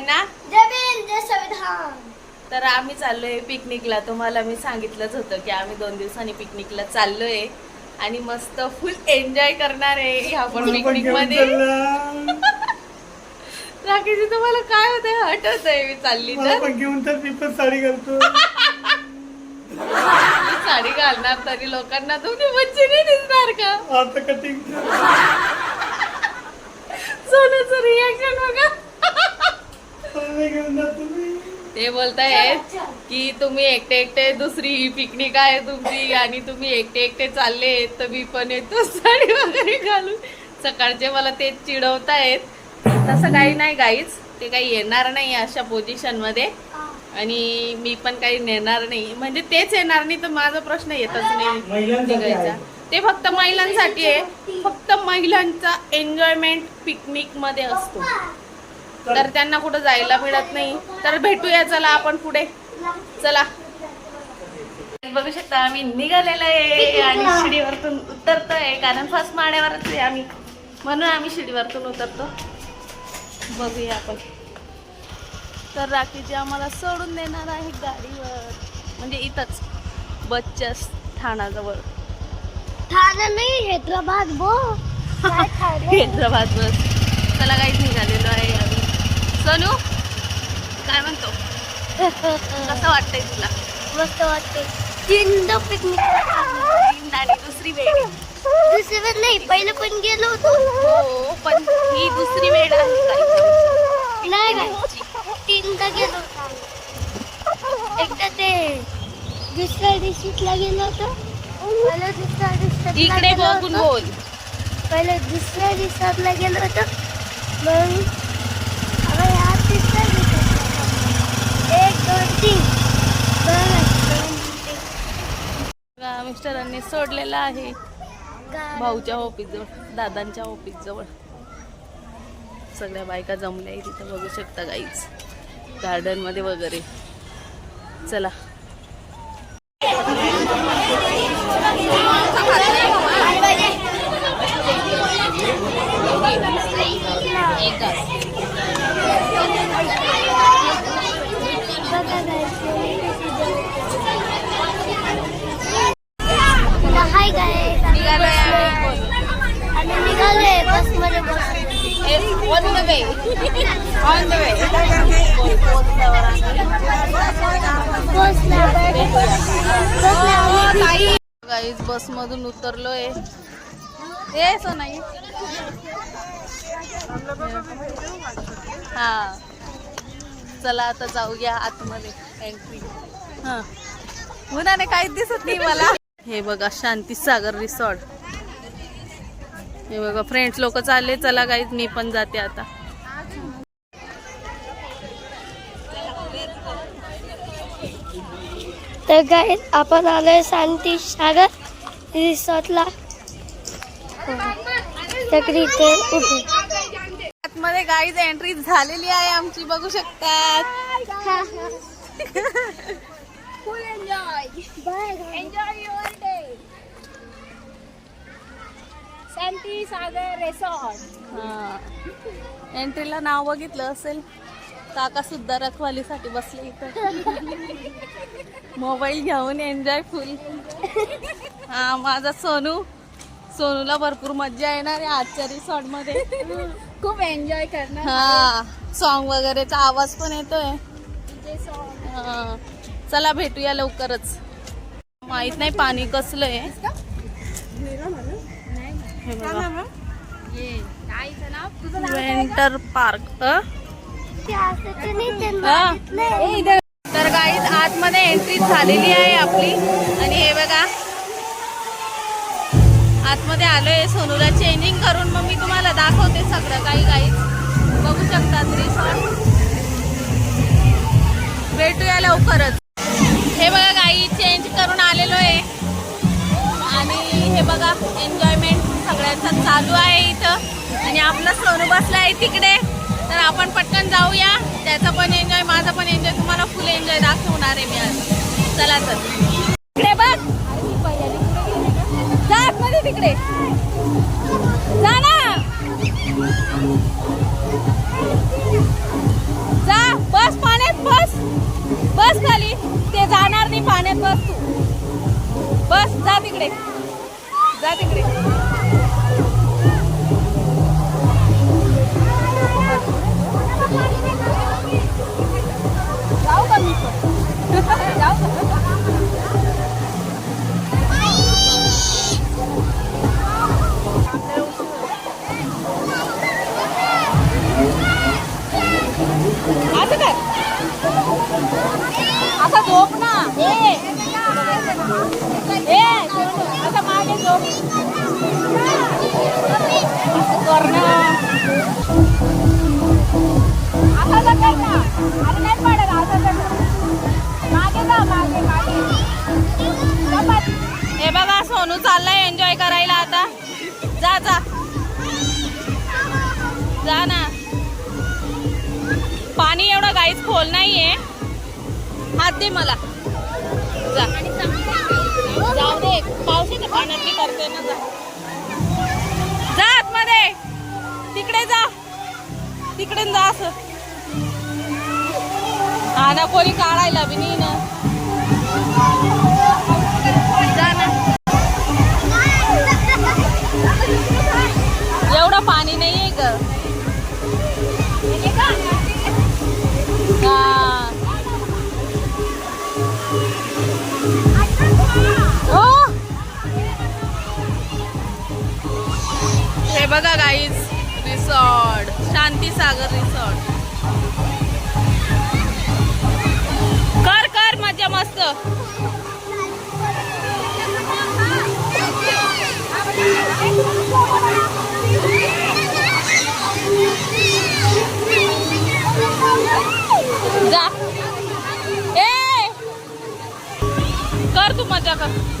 सगळ्यांना संविधान. तर आम्ही चाललोय पिकनिकला. तुम्हाला मी सांगितलंच होतं की आम्ही दोन दिवसांनी पिकनिकला चाललोय. आणि मस्त फुल एन्जॉय करणार आहे आपण पिकनिकमध्ये राखीची तुम्हाला काय होतंय? हटत आहे मी चालली तर. पण घेऊन तर मी पण साडी घालतो. मी साडी घालणार तरी लोकांना तुम्ही बच्चे नाही दिसणार का? आता कटिंग सोनूचं रिॲक्शन बघा. ते बोलतायत की तुम्ही एकटे एकटे दुसरी पिकनिक आहे तुमची आणि तुम्ही एकटे एकटे चालले तर मी पण येतो साडी वगैरे घालून. सकाळचे मला ते चिडवतायत. तसं काही नाही गाईच ते काही येणार नाही अशा पोझिशनमध्ये. आणि मी पण काही नेणार नाही. म्हणजे तेच येणार नाही तर माझा प्रश्न येतच नाही निघायचा. ते फक्त महिलांसाठी आहे. फक्त महिलांचा एन्जॉयमेंट पिकनिकमध्ये असतो. तर त्यांना कुठं जायला मिळत नाही. तर भेटूया चला आपण पुढे. चला. बघू शकता आम्ही निघालेलो आहे आणि शिडीवरतून उतरतोय कारण फर्स्ट माड्यावरच आहे आम्ही. म्हणून आम्ही शिडीवरतून उतरतो. बघूया आपण. तर राखीजी आम्हाला सोडून देणार आहे गाडीवर. म्हणजे इथंच बसच्या ठाण्याजवळ ठाणे नाही हैदराबाद बो. काय ठाणे? हैदराबाद बस. चला काहीच निघालेलो आहे आम्ही सोनू काय म्हणतो कसं वाटतंय तुला? मस्त वाटते तीनदा पिकनिक. आणि दुसरी वेळ. दुसरी वेळ नाही पहिलं पण गेलो होतो. हो पण ही दुसरी वेळ आहे नाही तीनदा गेलो होतो आम्ही. एकदा ते दुसऱ्या डिस्ट्रिक्टला गेलो होतो. पहिलं दुसऱ्या डिस्ट्रिक्टला इकडे गेलो बघून होतो. बोल. पहिले दुसऱ्या रिसॉर्टला गेलो होतो. मग आता ह्या तिसऱ्या रिसॉर्टला एक दोन तीन बस, दोन, तीन. मिस्टरांनी सोडलेला आहे. भाऊच्या ऑफिस जवळ दादांच्या ऑफिस जवळ सगळ्या बायका जमल्या तिथं बघू शकता गाईच गार्डनमध्ये वगैरे. चला हाय काय निघालोय आम्ही. आणि निघालोय बसमध्ये On the way. On the way. Guys bus मधून उतरलोय. ए सोनाई. हा. चला आता जाऊया आतमध्ये. एंट्री हा. उन्हाने काहीच दिसत नाही मला. हे बघा शांती सागर रिसॉर्ट. हे बघा फ्रेंड्स लोक चालले चला गाईज मी पण जाते आता. तर काय आपण आलोय शांती सागर रिसॉर्टला. आतमध्ये गाईज एंट्री झालेली आहे आमची बघू शकतात. Full enjoy enjoy Shanti Sagar resort हा. एंट्रीला नाव बघितलं असेल काका सुद्धा रखवालीसाठी बसले इथं. मोबाईल घेऊन एन्जॉय फुल हा माझा सोनू सोनूला भरपूर मज्जा येणार आहे आजच्या रिसॉर्टमध्ये खूप एन्जॉय करणार हा सॉन्ग वगैरेचा आवाज पण येतोय. हा. चला भेटूया लवकरच. माहीत नाही पाणी कसलं आहे. हे? बघा वेंटर पार्क. तर गाईज आतमध्ये एंट्री झालेली आहे आपली. आणि हे बघा. आतमध्ये आलोय सोनूला चेंजिंग करून. मग मी तुम्हाला दाखवते सगळं काही गाईज बघू शकतात रिसॉर्ट भेटूया लवकरच. हे बघा गाई चेंज करून आलेलो आहे. आणि हे बघा एन्जॉयमेंट त्यांचा चालू आहे इथं. आणि आपला सोनू बसला आहे तिकडे. तर आपण पटकन जाऊया. त्याचा पण एन्जॉय माझा पण एन्जॉय तुम्हाला फुल एन्जॉय दाखवणार आहे मी आज. चला तर. इकडे बघ. जात मध्ये तिकडे. जा ना. जा. बस पाण्यात बस. बस खाली. ते जाणार नाही पाण्यात. बस तू. बस जा तिकडे. जा तिकडे. हे बघा सोनू चाललाय एन्जॉय करायला आता. जा जा. जा ना. पाणी एवढं काहीच खोल नाहीये. हात दे मला. जा. जाऊ दे पावसाच्या पाण्यात करते ना जा. जा आतमध्ये. तिकडे जा. तिकडे जा असं. हा ना कोणी काढायला बी नाही हे बघा guys resort Shanti Sagar resort कर कर मजा मस्त. जा. ए! कर तू मजा कर.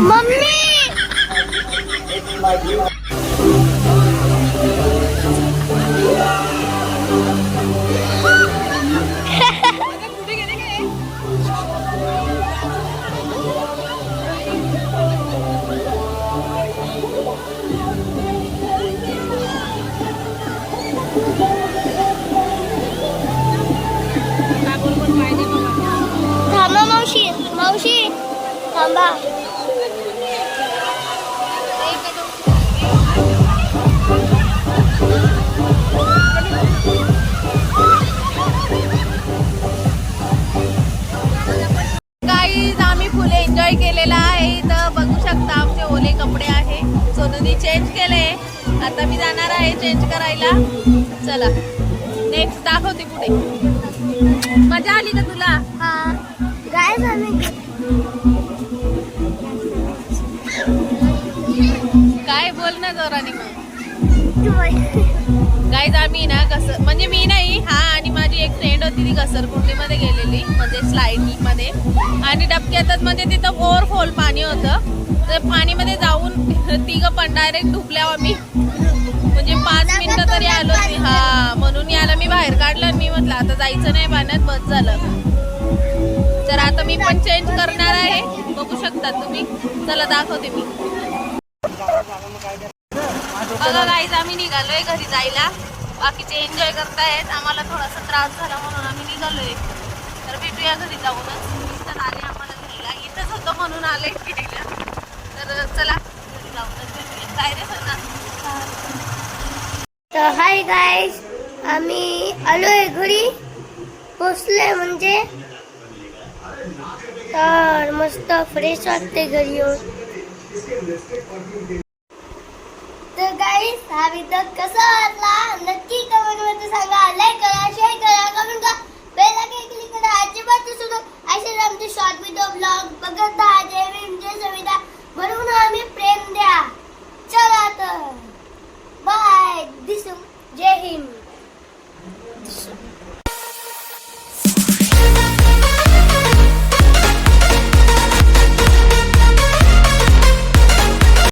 Mummy! थांबा. आम्ही फुले एन्जॉय केलेला आहे. इथं बघू शकता आमचे ओले कपडे आहे. सोनूनी चेंज केले. आता मी जाणार आहे चेंज करायला. चला. नेक्स्ट दाखवते पुढे. मजा आली का तुला? हा. काय काय बोल ना जोराने मग तुम्हाला गाईज आम्ही ना कसं म्हणजे मी नाही हा आणि माझी एक फ्रेंड होती ती घसरकुंडीमध्ये गेलेली म्हणजे स्लाइडिंगमध्ये आणि डबक्यातच म्हणजे तिथं ओव्हरफॉल पाणी होतं. तर पाणीमध्ये जाऊन तिघं पण डायरेक्ट डुबल्यावर आम्ही म्हणजे पाच मिनिटं तरी आलो नाही हा म्हणून याला मी बाहेर काढलं मी म्हटलं आता जायचं नाही पाण्यात बस झालं. तर आता मी पण चेंज करणार आहे. बघू शकता तुम्ही. चला दाखवते मी. बघा गाईज आम्ही निघालोय घरी जायला. बाकीचे एन्जॉय करतायत. आम्हाला थोडासा त्रास झाला म्हणून आम्ही निघालोय. तर भेटूया घरी जाऊनच. तर आले आम्हाला घ्यायला. इथंच होतं म्हणून आले घ्यायला. तर चला घरी जाऊनच भेटूया. काय रे सर तर हाय गाईज आम्ही आलोय घरी. पोचलोय म्हणजे. तर मस्त फ्रेश वाटते घरी येऊन. तर काही हा व्हिडिओ कसा वाटला? नक्की कमेंटमध्ये सांगा. लाईक करा शेअर करा कमेंट करा. बेल आयकॉन क्लिक करा. अजिबात सुद्धा असे आमचे शॉर्ट व्हिडिओ ब्लॉग बघत राहा. जय भीम जय सविता. म्हणून आम्ही प्रेम द्या. चला तर. बाय दिसू. जय हिंद